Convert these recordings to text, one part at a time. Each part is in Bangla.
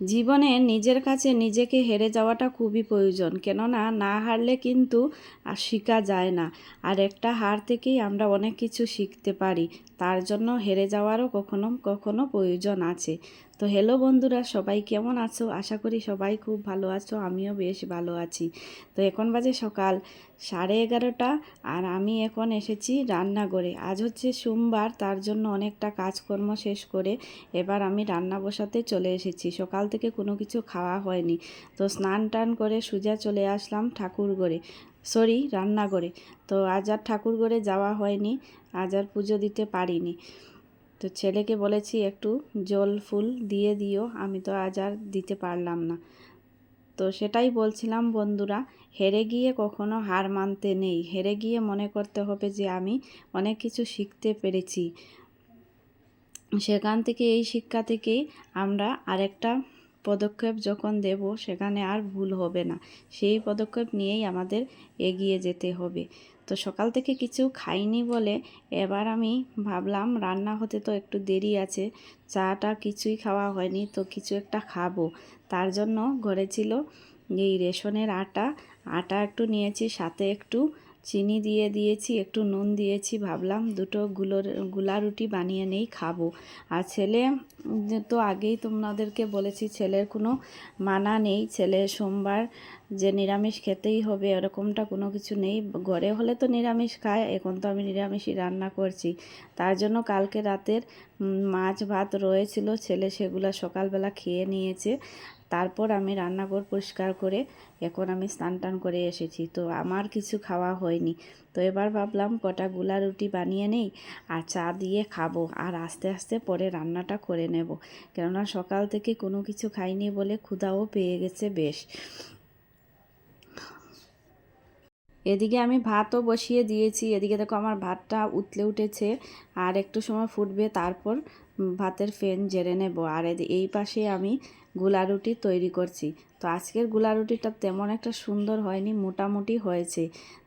জীবনে নিজের কাছে নিজেকে হেরে যাওয়াটা খুবই প্রয়োজন। কেননা না হারলে কিন্তু আর শেখা যায় না। আর একটা হার থেকেই আমরা অনেক কিছু শিখতে পারি। তার জন্য হেরে যাওয়ারও কখনো কখনো প্রয়োজন আছে। তো হ্যালো বন্ধুরা, সবাই কেমন আছো? আশা করি সবাই খুব ভালো আছো, আমিও বেশ ভালো আছি। তো এখন বাজে সকাল। সাড়ে এগারোটা আর আমি এখন এসেছি রান্নাঘরে। আজ হচ্ছে সোমবার, তার জন্য অনেকটা কাজকর্ম শেষ করে এবার আমি রান্না বসাতে চলে এসেছি। সকাল থেকে কোনো কিছু খাওয়া হয়নি। তো স্নান টান করে সোজা চলে আসলাম ঠাকুর ঘরে সরি, রান্নাঘরে। তো আজ আর ঠাকুর ঘরে যাওয়া হয়নি, আজ আর পুজো দিতে পারিনি। তো ছেলেকে বলেছি একটু জল ফুল দিয়ে দিও, আমি তো আজ আর দিতে পারলাম না। তো সেটাই বলছিলাম বন্ধুরা, হেরে গিয়ে কখনো হার মানতে নেই। হেরে গিয়ে মনে করতে হবে যে আমি অনেক কিছু শিখতে পেরেছি। সেখান থেকে, এই শিক্ষা থেকেই আমরা আরেকটা পদক্ষেপ যখন দেব, সেখানে আর ভুল হবে না। সেই পদক্ষেপ নিয়েই আমাদের এগিয়ে যেতে হবে। তো সকাল থেকে কিছু খাইনি বলে এবার আমি ভাবলাম, রান্না হতে তো একটু দেরি আছে, চাটা কিছুই খাওয়া হয়নি, তো কিছু একটা খাব। তার জন্য ঘরে ছিল এই রেশনের আটা। আটা একটু নিয়েছি, সাথে একটু চিনি দিয়ে দিয়েছি, একটু নুন দিয়েছি, ভাবলাম দুটো গুলোরগুলা রুটি বানিয়ে নেই, খাব। আর ছেলে, তো আগেই তোমাদেরকে বলেছি, ছেলের কোনো মানা নেই। ছেলে সোমবার যে নিরামিষ খেতেই হবে এরকমটা কোনো কিছু নেই। ঘরে হলে তো নিরামিষ খায়, এখন তো আমি নিরামিষই রান্না করছি। তার জন্য কালকে রাতের মাছ ভাত রয়েছিল, ছেলে সেগুলো সকালবেলা খেয়ে নিয়েছে। তারপর আমি রান্নাঘর পরিষ্কার করে এখন আমি স্নান টান করে এসেছি। তো আমার কিছু খাওয়া হয়নি। তো এবার ভাবলাম কটা গুলা রুটি বানিয়ে নেই আর চা দিয়ে খাব আর আস্তে আস্তে পরে রান্নাটা করে নেব। কেননা সকাল থেকে কোনো কিছু খাইনি বলে ক্ষুধাও পেয়ে গেছে বেশ। এদিকে আমি ভাতও বসিয়ে দিয়েছি। এদিকে দেখো আমার ভাতটা উতলে উঠেছে। আর একটু সময় ফুটবে, তারপর ভাতের ফেন জেরে নেব। আর এই পাশে আমি গুলা রুটি তৈরি করছি। তো আজকেরগুলা রুটিটা তেমন একটা সুন্দর হয়নি, মোটামুটি হয়েছে।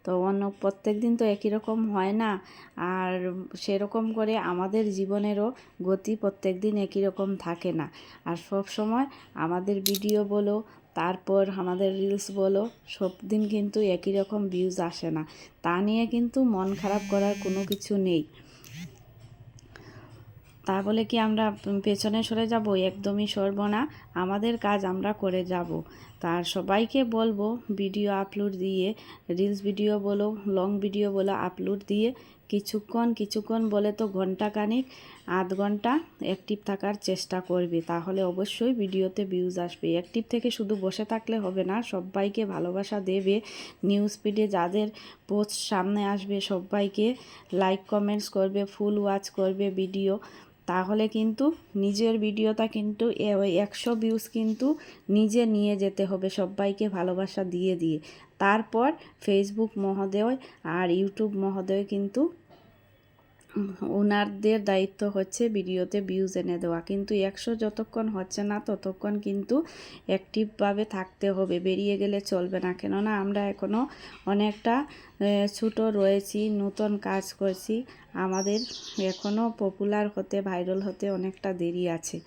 তো অন্য প্রত্যেক দিন তো একই রকম হয় না। আর সেরকম করে আমাদের জীবনেরও গতি প্রত্যেক দিন একই রকম থাকে না। আর সব সময় আমাদের ভিডিও বলো তারপর আমাদের রিলস বলো সব দিন কিন্তু একই রকম ভিউজ আসে না। তা নিয়ে কিন্তু মন খারাপ করার কোনো কিছু নেই। তা বলে কি আমরা পেছনে সরে যাব? একদমই সরব না। আমাদের কাজ আমরা করে যাব। তার সবাইকে বলব ভিডিও আপলোড দিয়ে রিলস ভিডিও বলো লং ভিডিও বলো আপলোড দিয়ে কিছুক্ষণ কিছুক্ষণ বলে তো ঘণ্টা কানিক আধ ঘণ্টা অ্যাক্টিভ থাকার চেষ্টা করবে। তাহলে অবশ্যই ভিডিওতে ভিউজ আসবে। অ্যাক্টিভ থেকে শুধু বসে থাকলে হবে না সবাইকে ভালোবাসা দেবে। নিউজ ফিডে যাদের পোস্ট সামনে আসবে সবাইকে লাইক কমেন্টস করবে ফুল ওয়াচ করবে ভিডিও তাহলে কিন্তু নিজের ভিডিওটা কিন্তু ওই একশো ভিউজ কিন্তু নিজে নিয়ে যেতে হবে, সবাইকে ভালোবাসা দিয়ে দিয়ে। তারপর ফেসবুক মহোদয় আর ইউটিউব মহোদয় কিন্তু ওনারদের দায়িত্ব হচ্ছে ভিডিওতে ভিউজ এনে দেওয়া। কিন্তু একশো যতক্ষণ হচ্ছে না, ততক্ষণ কিন্তু অ্যাক্টিভভাবে থাকতে হবে। বেরিয়ে গেলে চলবে না। কেননা আমরা এখনও অনেকটা ছোটো রয়েছি, নতুন কাজ করছি। আমাদের এখনও পপুলার হতে ভাইরাল হতে অনেকটা দেরি আছে।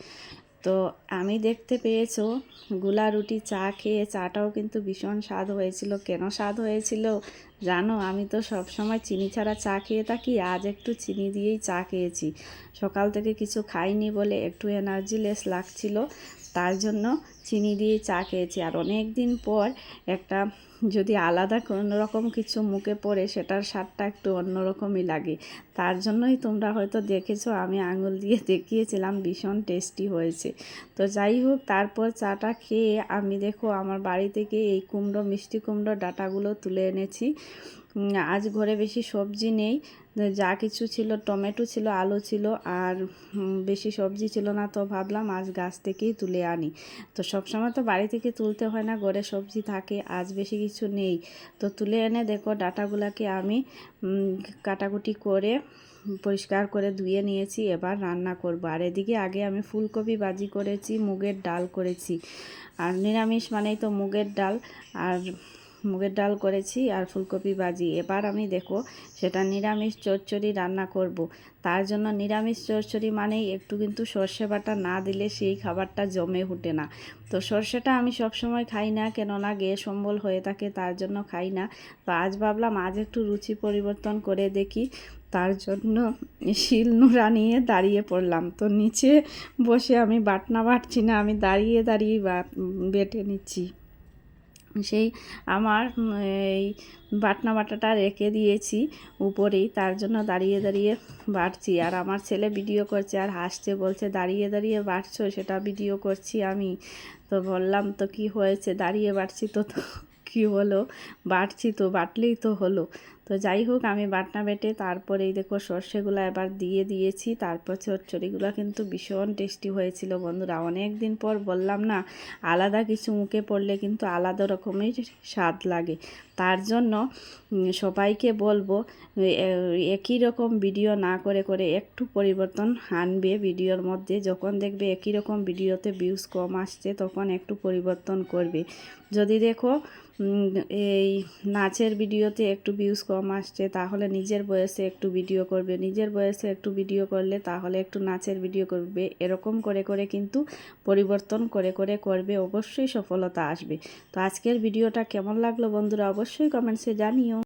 তো আমি দেখতে পেয়েছ, গুলা রুটি চা খেয়ে চাটাও কিন্তু ভীষণ স্বাদ হয়েছিল। কেন স্বাদ হয়েছিল? জানো, আমি তো সব সময় চিনি ছাড়া চা খেয়ে থাকি, আজ একটু চিনি দিয়েই চা খেয়েছি। সকাল থেকে কিছু খাইনি বলে একটু এনার্জি লেস লাগছিল, তার জন্য চিনি দিয়ে চা খেয়েছি। আর অনেক দিন পর একটা যদি আলাদা কোনো রকম কিছু মুখে পড়ে, সেটার স্বাদটা একটু অন্যরকমই লাগে। তার জন্যই তোমরা হয়তো দেখেছ, আমি আঙুল দিয়ে দেখিয়েছিলাম, ভীষণ টেস্টি হয়েছে। তো যাই হোক, তারপর চাটা খেয়ে আমি দেখো, আমার বাড়ি থেকে এই কুমড়ো, মিষ্টি কুমড়ো ডাটাগুলো তুলে এনেছি। আজ ঘরে বেশি সবজি নেই। যা কিছু ছিল, টমেটো ছিল, আলু ছিল, আর বেশি সবজি ছিল না তো ভাবলাম আজ গাছ থেকেই তুলে আনি। তো সবসময় তো বাড়ি থেকে তুলতে হয় না, ঘরে সবজি থাকে, আজ বেশি কিছু নেই। তো তুলে এনে দেখো ডাটাগুলোকে আমি কাটাকুটি করে, পরিষ্কার করে ধুয়ে নিয়েছি, এবার রান্না করব। আর এদিকে আগে আমি ফুলকপি বাজি করেছি, মুগের ডাল করেছি। আর নিরামিষ মানেই তো মুগের ডাল, আর মুগের ডাল করেছি আর ফুলকপি ভাজি। এবার আমি দেখো, সেটা নিরামিষ চচ্চড়ি রান্না করব। তার জন্য নিরামিষ চচ্চড়ি মানেই একটু কিন্তু সর্ষে বাটা না দিলে সেই খাবারটা জমে উঠে না। তো সর্ষেটা আমি সবসময় খাই না, কেননা গ্যাস অম্বল হয়ে থাকে, তার জন্য খাই না। তো আজ ভাবলাম, আজ একটু রুচি পরিবর্তন করে দেখি। তার জন্য শিল নোড়া নিয়ে দাঁড়িয়ে পড়লাম। তো নিচে বসে আমি বাটনা বাটছি না, আমি দাঁড়িয়ে দাঁড়িয়ে বেটে নিচ্ছি। সেই আমার এই বাটনা বাটাটা রেখে দিয়েছি উপরেই, তার জন্য দাঁড়িয়ে দাঁড়িয়ে বাটছি আর আমার ছেলে ভিডিও করছে আর হাসছে, বলছে, দাঁড়িয়ে দাঁড়িয়ে বাটছো সেটা ভিডিও করছি আমি। তো বললাম, তো কি হয়েছে? দাঁড়িয়ে বাটছি তো কি হলো? বাটছি তো, বাটলেই তো হলো। তো যাই হোক, আমি বাটনা বেটে তারপরে এই দেখো সর্ষেগুলো এবার দিয়ে দিয়েছি। তারপর চচ্চড়িগুলো কিন্তু ভীষণ টেস্টি হয়েছিল বন্ধুরা। অনেক দিন পর বললাম না, আলাদা কিছু মুখে পড়লে কিন্তু আলাদা রকমের স্বাদ লাগে। তার জন্য সবাইকে বলব একই রকম ভিডিও না করে করে একটু পরিবর্তন আনবে ভিডিওর মধ্যে। যখন দেখবে একই রকম ভিডিওতে ভিউজ কম আসছে, তখন একটু পরিবর্তন করবে। যদি দেখো এই নাচের ভিডিওতে একটু ভিউজ কম আসছে, তাহলে নিজের বয়সে একটু ভিডিও করবে। নিজের বয়সে একটু ভিডিও করলে তাহলে একটু নাচের ভিডিও করবে। এরকম করে করে কিন্তু পরিবর্তন করে করে করবে, অবশ্যই সফলতা আসবে। তো আজকের ভিডিওটা কেমন লাগল বন্ধুরা অবশ্যই কমেন্টসে জানিও।